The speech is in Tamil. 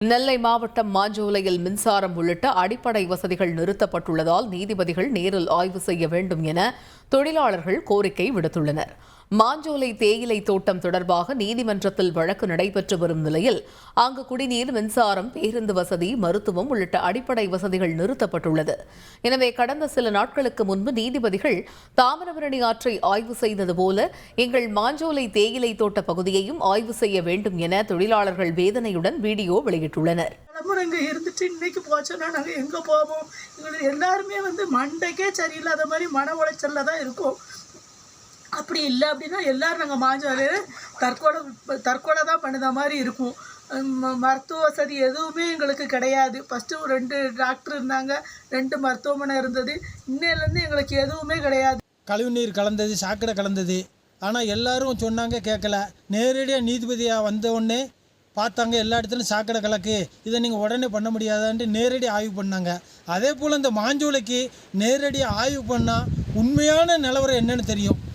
நெல்லை மாவட்டம் மாஞ்சோலையில் மின்சாரம் உள்ளிட்ட அடிப்படை வசதிகள் நிறுத்தப்பட்டுள்ளதால் நீதிபதிகள் நேரில் ஆய்வு செய்ய வேண்டும் என தொழிலாளர்கள் கோரிக்கை விடுத்துள்ளனர். மாஞ்சோலை தேயிலை தோட்டம் தொடர்பாக நீதிமன்றத்தில் வழக்கு நடைபெற்று வரும் நிலையில் அங்கு குடிநீர் மின்சாரம் பேருந்து வசதி மருத்துவம் உள்ளிட்ட அடிப்படை வசதிகள் நிறுத்தப்பட்டுள்ளது. எனவே கடந்த சில நாட்களுக்கு முன்பு நீதிபதிகள் தாமிரபரணி ஆற்றை ஆய்வு செய்தது போல எங்கள் மாஞ்சோலை தேயிலை தோட்ட பகுதியையும் ஆய்வு செய்ய வேண்டும் என தொழிலாளர்கள் வேதனையுடன் வீடியோ வெளியிட்டுள்ளனர். இருந்துட்டு இன்னைக்கு போச்சோன்னா நாங்கள் எங்கே போவோம்? எங்களுக்கு எல்லாருமே வந்து மண்டைக்கே சரியில்லாத மாதிரி மன உளைச்சலில் தான் இருக்கும். அப்படி இல்லை அப்படின்னா எல்லோரும் நாங்கள் மாஞ்சாலையில் தற்கொலை தற்கொலை தான் பண்ணுற மாதிரி இருக்கும். ம- மருத்துவ வசதி எதுவுமே எங்களுக்கு கிடையாது. ஃபஸ்ட்டு ரெண்டு டாக்டர் இருந்தாங்க ரெண்டு மருத்துவமனை இருந்தது. இன்னிலேருந்து எங்களுக்கு எதுவுமே கிடையாது. கழிவுநீர் கலந்தது சாக்கடை கலந்தது. ஆனால் எல்லாரும் சொன்னாங்க கேட்கல. நேரடியாக நீதிபதியாக வந்தவுடனே பார்த்தாங்க எல்லா இடத்துலையும் சாக்கடை கலக்கு இதை நீங்கள் உடனே பண்ண முடியாதான்ட்டு நேரடி ஆய்வு பண்ணாங்க. அதே போல் இந்த மாஞ்சோலைக்கு நேரடியாக ஆய்வு பண்ணால் உண்மையான நிலவரம் என்னென்னு தெரியும்.